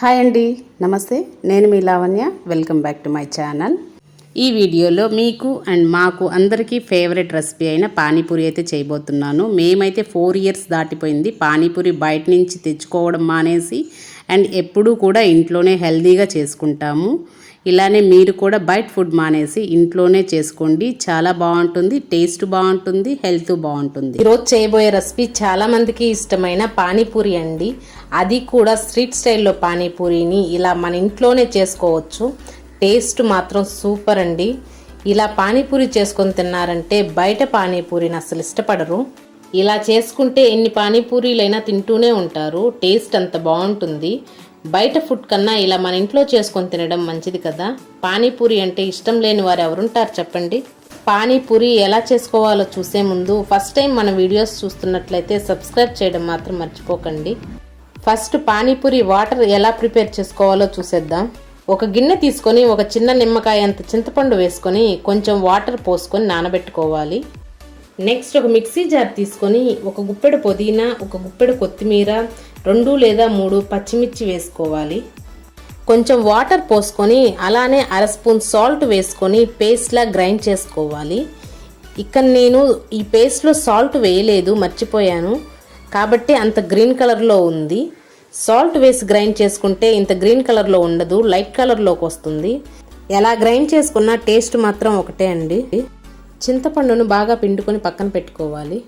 Hi అండి నమస్తే. నేను మీ Lavanya. Welcome back to my channel ఈ వీడియోలో మీకు అండ్ మాకు అందరికీ ఫేవరెట్ రెసిపీ అయిన పానీపూరి అయితే చేయబోతున్నాను. మేమైతే ఫోర్ ఇయర్స్ దాటిపోయింది. పానీపూరి బయట నుంచి తెచ్చుకోవడం మానేసి అండ్ ఎప్పుడూ కూడా ఇంట్లోనే హెల్దీగా చేసుకుంటాము. ఇలానే మీరు కూడా బయట ఫుడ్ మానేసి ఇంట్లోనే చేసుకోండి. చాలా బాగుంటుంది టేస్ట్ బాగుంటుంది హెల్త్ బాగుంటుంది. ఈరోజు చేయబోయే రెసిపీ చాలామందికి ఇష్టమైన పానీపూరి అండి. అది కూడా స్ట్రీట్ స్టైల్లో పానీపూరిని ఇలా మన ఇంట్లోనే చేసుకోవచ్చు. టేస్ట్ మాత్రం సూపర్ అండి. ఇలా పానీపూరి చేసుకొని తిన్నారంటే బయట పానీపూరిని అసలు ఇష్టపడరు. ఇలా చేసుకుంటే ఎన్ని పానీపూరీలైనా తింటూనే ఉంటారు. టేస్ట్ అంత బాగుంటుంది. బయట ఫుడ్ కన్నా ఇలా మన ఇంట్లో చేసుకొని తినడం మంచిది కదా? పానీపూరి అంటే ఇష్టం లేని వారు ఎవరుంటారు చెప్పండి? పానీపూరి ఎలా చేసుకోవాలో చూసే ముందు ఫస్ట్ టైం మన వీడియోస్ చూస్తున్నట్లయితే సబ్స్క్రైబ్ చేయడం మాత్రం మర్చిపోకండి. ఫస్ట్ పానీపూరి వాటర్ ఎలా ప్రిపేర్ చేసుకోవాలో చూసేద్దాం. ఒక గిన్నె తీసుకొని ఒక చిన్న నిమ్మకాయ అంత చింతపండు వేసుకొని కొంచెం వాటర్ పోసుకొని నానబెట్టుకోవాలి. నెక్స్ట్ ఒక మిక్సీ జార్ తీసుకొని ఒక గుప్పెడు పుదీనా ఒక గుప్పెడు కొత్తిమీర రెండు లేదా మూడు పచ్చిమిర్చి వేసుకోవాలి. కొంచెం వాటర్ పోసుకొని అలానే అర స్పూన్ సాల్ట్ వేసుకొని పేస్ట్లా గ్రైండ్ చేసుకోవాలి. ఇక్కడ నేను ఈ పేస్ట్లో సాల్ట్ వేయలేదు మర్చిపోయాను. కాబట్టి అంత గ్రీన్ కలర్లో ఉంది. సాల్ట్ వేసి గ్రైండ్ చేసుకుంటే ఇంత గ్రీన్ కలర్లో ఉండదు లైట్ కలర్లోకి వస్తుంది. ఎలా గ్రైండ్ చేసుకున్నా టేస్ట్ మాత్రం ఒకటే అండి. చింతపండును బాగా పిండుకొని పక్కన పెట్టుకోవాలి.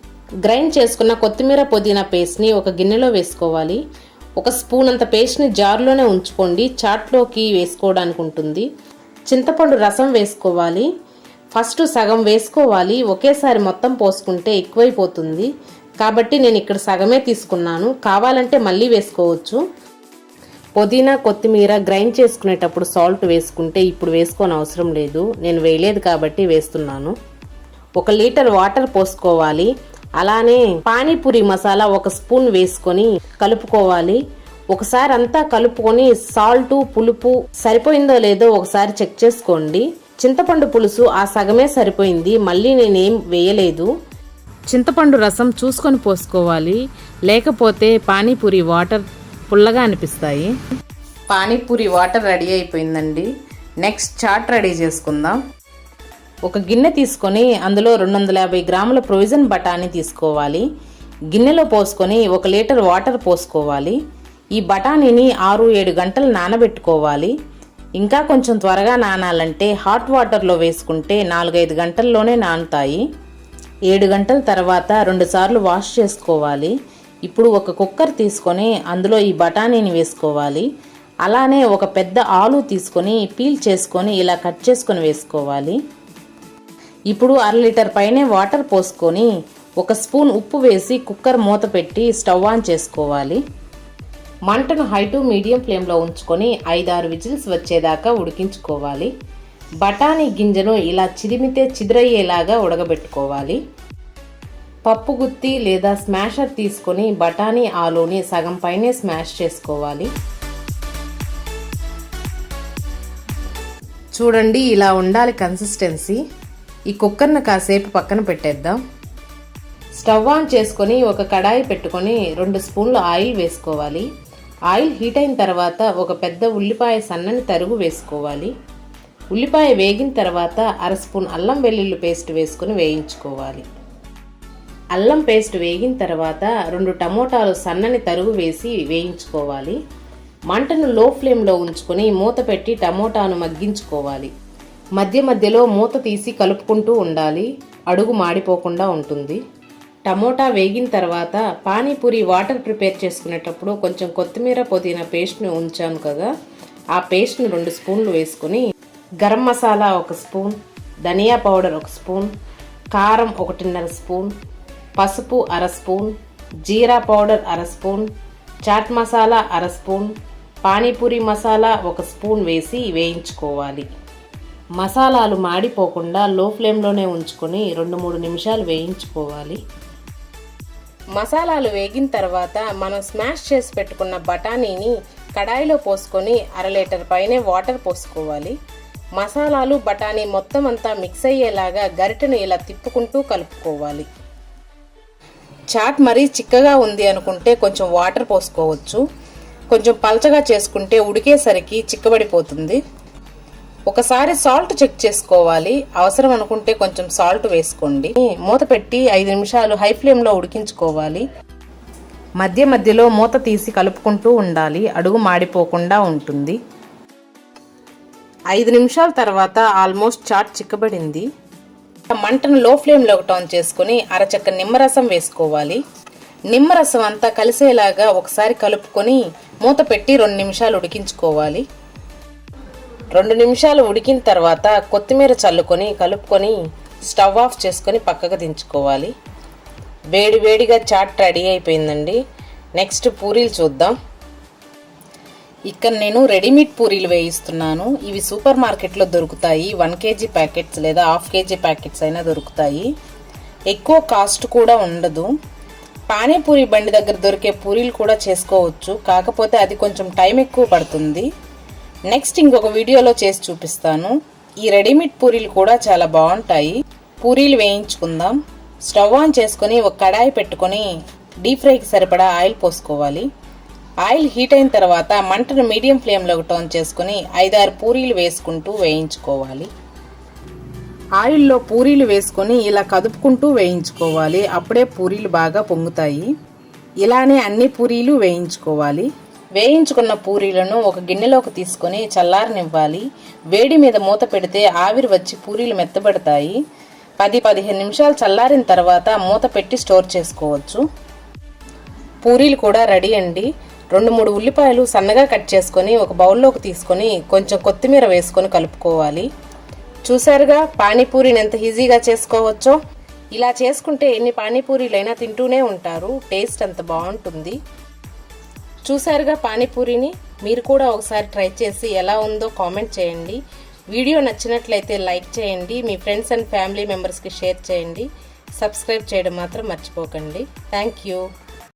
గ్రైండ్ చేసుకున్న కొత్తిమీర పుదీనా పేస్ట్ని ఒక గిన్నెలో వేసుకోవాలి. ఒక స్పూన్ అంత పేస్ట్ని జార్లోనే ఉంచుకోండి. చాట్లోకి వేసుకోవడానికి ఉంటుంది. చింతపండు రసం వేసుకోవాలి. ఫస్ట్ సగం వేసుకోవాలి. ఒకేసారి మొత్తం పోసుకుంటే ఎక్కువైపోతుంది. కాబట్టి నేను ఇక్కడ సగమే తీసుకున్నాను. కావాలంటే మళ్ళీ వేసుకోవచ్చు. పుదీనా కొత్తిమీర గ్రైండ్ చేసుకునేటప్పుడు సాల్ట్ వేసుకుంటే ఇప్పుడు వేసుకోని అవసరం లేదు. నేను వేయలేదు కాబట్టి వేస్తున్నాను. ఒక లీటర్ వాటర్ పోసుకోవాలి. అలానే పానీపూరి మసాలా ఒక స్పూన్ వేసుకొని కలుపుకోవాలి. ఒకసారి అంతా కలుపుకొని సాల్ట్ పులుపు సరిపోయిందో లేదో ఒకసారి చెక్ చేసుకోండి. చింతపండు పులుసు ఆ సగమే సరిపోయింది. మళ్ళీ నేనేం వేయలేదు. చింతపండు రసం చూసుకొని పోసుకోవాలి. లేకపోతే పానీపూరి వాటర్ పుల్లగా అనిపిస్తాయి. పానీపూరి వాటర్ రెడీ అయిపోయిందండి. నెక్స్ట్ చాట్ రెడీ చేసుకుందాం. ఒక గిన్నె తీసుకొని అందులో రెండు వందల యాభై గ్రాముల ప్రొవిజన్ బఠానీ తీసుకోవాలి. గిన్నెలో పోసుకొని ఒక లీటర్ వాటర్ పోసుకోవాలి. ఈ బఠానీని ఆరు ఏడు గంటలు నానబెట్టుకోవాలి. ఇంకా కొంచెం త్వరగా నానాలంటే హాట్ వాటర్లో వేసుకుంటే నాలుగైదు గంటల్లోనే నానుతాయి. ఏడు గంటల తర్వాత రెండుసార్లు వాష్ చేసుకోవాలి. ఇప్పుడు ఒక కుక్కర్ తీసుకొని అందులో ఈ బఠానీని వేసుకోవాలి. అలానే ఒక పెద్ద ఆలు తీసుకొని పీల్ చేసుకొని ఇలా కట్ చేసుకొని వేసుకోవాలి. ఇప్పుడు అర లీటర్ పైనే వాటర్ పోసుకొని ఒక స్పూన్ ఉప్పు వేసి కుక్కర్ మూత పెట్టి స్టవ్ ఆన్ చేసుకోవాలి. మంటను హై టు మీడియం ఫ్లేమ్లో ఉంచుకొని ఐదారు విజిల్స్ వచ్చేదాకా ఉడికించుకోవాలి. బఠానీ గింజను ఇలా చిరిమితే చిదిరయ్యేలాగా ఉడకబెట్టుకోవాలి. పప్పు గుత్తి లేదా స్మాషర్ తీసుకొని బఠానీ ఆలుని సగం పైనే స్మాష్ చేసుకోవాలి. చూడండి ఇలా ఉండాలి కన్సిస్టెన్సీ. ఈ కుక్కర్ను కాసేపు పక్కన పెట్టేద్దాం. స్టవ్ ఆన్ చేసుకొని ఒక కడాయి పెట్టుకొని రెండు స్పూన్లు ఆయిల్ వేసుకోవాలి. ఆయిల్ హీట్ అయిన తర్వాత ఒక పెద్ద ఉల్లిపాయ సన్నని తరుగు వేసుకోవాలి. ఉల్లిపాయ వేగిన తర్వాత అర స్పూన్ అల్లం వెల్లుల్లి పేస్ట్ వేసుకొని వేయించుకోవాలి. అల్లం పేస్ట్ వేగిన తర్వాత రెండు టమోటాలు సన్నని తరుగు వేసి వేయించుకోవాలి. మంటను లో ఫ్లేమ్లో ఉంచుకొని మూత పెట్టి టమోటాను మగ్గించుకోవాలి. మధ్య మధ్యలో మూత తీసి కలుపుకుంటూ ఉండాలి. అడుగు మాడిపోకుండా ఉంటుంది. టమోటా వేగిన తర్వాత పానీపూరి వాటర్ ప్రిపేర్ చేసుకునేటప్పుడు కొంచెం కొత్తిమీర పుదీనా పేస్ట్ని ఉంచాను కదా. ఆ పేస్ట్ని రెండు స్పూన్లు వేసుకొని గరం మసాలా ఒక స్పూన్ ధనియా పౌడర్ ఒక స్పూన్ కారం ఒకటిన్నర స్పూన్ పసుపు అర స్పూన్ జీరా పౌడర్ అర స్పూన్ చాట్ మసాలా అర స్పూన్ పానీపూరి మసాలా ఒక స్పూన్ వేసి వేయించుకోవాలి. మసాలాలు మాడిపోకుండా లో ఫ్లేమ్లోనే ఉంచుకొని రెండు మూడు నిమిషాలు వేయించుకోవాలి. మసాలాలు వేగిన తర్వాత మనం స్మాష్ చేసి పెట్టుకున్న బఠానీని కడాయిలో పోసుకొని అర లీటర్ పైనే వాటర్ పోసుకోవాలి. మసాలాలు బఠానీ మొత్తం అంతా మిక్స్ అయ్యేలాగా గరిటెను ఇలా తిప్పుకుంటూ కలుపుకోవాలి. చాట్ మరీ చిక్కగా ఉంది అనుకుంటే కొంచెం వాటర్ పోసుకోవచ్చు. కొంచెం పల్చగా చేసుకుంటే ఉడికేసరికి చిక్కబడిపోతుంది. ఒకసారి సాల్ట్ చెక్ చేసుకోవాలి. అవసరం అనుకుంటే కొంచెం సాల్ట్ వేసుకోండి. మూత పెట్టి ఐదు నిమిషాలు హై ఫ్లేమ్లో ఉడికించుకోవాలి. మధ్య మధ్యలో మూత తీసి కలుపుకుంటూ ఉండాలి. అడుగు మాడిపోకుండా ఉంటుంది. ఐదు నిమిషాల తర్వాత ఆల్మోస్ట్ చాట్ చిక్కబడింది. మంటను లో ఫ్లేమ్లో టర్న్ చేసుకుని అరచక్క నిమ్మరసం వేసుకోవాలి. నిమ్మరసం అంతా కలిసేలాగా ఒకసారి కలుపుకొని మూత పెట్టి రెండు నిమిషాలు ఉడికించుకోవాలి. రెండు నిమిషాలు ఉడికిన తర్వాత కొత్తిమీర చల్లుకొని కలుపుకొని స్టవ్ ఆఫ్ చేసుకొని పక్కకు దించుకోవాలి. వేడి వేడిగా చాట్ రెడీ అయిపోయిందండి. నెక్స్ట్ పూరీలు చూద్దాం. ఇక్కడ నేను రెడీమేడ్ పూరీలు వేయిస్తున్నాను. ఇవి సూపర్ మార్కెట్లో దొరుకుతాయి. వన్ కేజీ ప్యాకెట్స్ లేదా హాఫ్ కేజీ ప్యాకెట్స్ అయినా దొరుకుతాయి. ఎక్కువ కాస్ట్ కూడా ఉండదు. పానీపూరి బండి దగ్గర దొరికే పూరీలు కూడా చేసుకోవచ్చు. కాకపోతే అది కొంచెం టైం ఎక్కువ పడుతుంది. నెక్స్ట్ ఇంకొక వీడియోలో చేసి చూపిస్తాను. ఈ రెడీమేడ్ పూరీలు కూడా చాలా బాగుంటాయి. పూరీలు వేయించుకుందాం. స్టవ్ ఆన్ చేసుకొని ఒక కడాయి పెట్టుకొని డీప్ ఫ్రైకి సరిపడా ఆయిల్ పోసుకోవాలి. ఆయిల్ హీట్ అయిన తర్వాత మంటను మీడియం ఫ్లేమ్లో టర్న్ చేసుకుని ఐదారు పూరీలు వేసుకుంటూ వేయించుకోవాలి. ఆయిల్లో పూరీలు వేసుకొని ఇలా కదుపుకుంటూ వేయించుకోవాలి. అప్పుడే పూరీలు బాగా పొంగుతాయి. ఇలానే అన్ని పూరీలు వేయించుకోవాలి. వేయించుకున్న పూరీలను ఒక గిన్నెలోకి తీసుకొని చల్లారనివ్వాలి. వేడి మీద మూత పెడితే ఆవిరి వచ్చి పూరీలు మెత్తబడతాయి. పది పదిహేను నిమిషాలు చల్లారిన తర్వాత మూత పెట్టి స్టోర్ చేసుకోవచ్చు. పూరీలు కూడా రెడీ అండి. రెండు మూడు ఉల్లిపాయలు సన్నగా కట్ చేసుకొని ఒక బౌల్లోకి తీసుకొని కొంచెం కొత్తిమీర వేసుకొని కలుపుకోవాలి. చూసారుగా పానీపూరిని ఎంత ఈజీగా చేసుకోవచ్చో? ఇలా చేసుకుంటే ఎన్ని పానీపూరీలైనా తింటూనే ఉంటారు. టేస్ట్ అంత బాగుంటుంది. చూసారుగా పానీపూరిని. మీరు కూడా ఒకసారి ట్రై చేసి ఎలా ఉందో కామెంట్ చేయండి. వీడియో నచ్చినట్లయితే లైక్ చేయండి. మీ ఫ్రెండ్స్ అండ్ ఫ్యామిలీ మెంబర్స్కి షేర్ చేయండి. సబ్స్క్రైబ్ చేయడం మాత్రం మర్చిపోకండి. Thank you